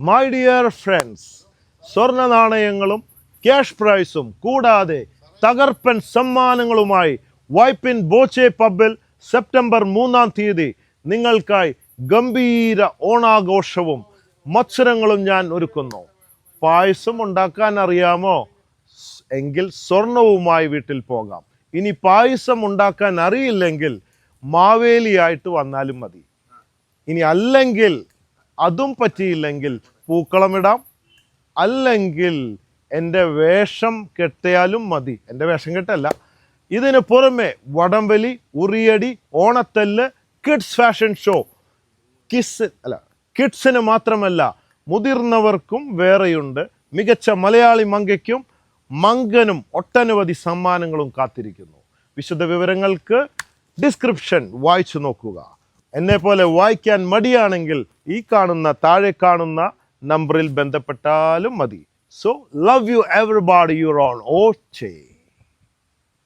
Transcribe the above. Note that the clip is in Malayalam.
മൈ ഡിയർ ഫ്രണ്ട്സ് സ്വർണ നാണയങ്ങളും ക്യാഷ് പ്രൈസും കൂടാതെ തകർപ്പൻ സമ്മാനങ്ങളുമായി വൈപ്പിൻ ബോച്ചെ പബ്ബിൽ സെപ്റ്റംബർ മൂന്നാം തീയതി നിങ്ങൾക്കായി ഗംഭീര ഓണാഘോഷവും മത്സരങ്ങളും ഞാൻ ഒരുക്കുന്നു. പായസം ഉണ്ടാക്കാൻ അറിയാമോ? എങ്കിൽ സ്വർണവുമായി വീട്ടിൽ പോകാം. ഇനി പായസം ഉണ്ടാക്കാൻ അറിയില്ലെങ്കിൽ മാവേലിയായിട്ട് വന്നാലും മതി. ഇനി അല്ലെങ്കിൽ അതും പറ്റിയില്ലെങ്കിൽ പൂക്കളമിടാം അല്ലെങ്കിൽ എന്റെ വേഷം കെട്ടിയാലും മതി. എന്റെ വേഷം കെട്ടല്ല. ഇതിന് പുറമെ വടംവലി ഉറിയടി ഓണത്തല്ല് കിഡ്സ് ഫാഷൻ ഷോ കിസ് അല്ല കിഡ്സിന് മാത്രമല്ല മുതിർന്നവർക്കും വേറെയുണ്ട്. മികച്ച മലയാളി മങ്കയ്ക്കും മങ്കനും ഒട്ടനവധി സമ്മാനങ്ങളും കാത്തിരിക്കുന്നു. വിശദ വിവരങ്ങൾക്ക് ഡിസ്ക്രിപ്ഷൻ വായിച്ചു നോക്കുക. എന്നെ പോലെ വായിക്കാൻ മടിയാണെങ്കിൽ ഈ കാണുന്ന താഴെ കാണുന്ന നമ്പറിൽ ബന്ധപ്പെട്ടാലും മതി. So love you everybody your own ഓ ചേ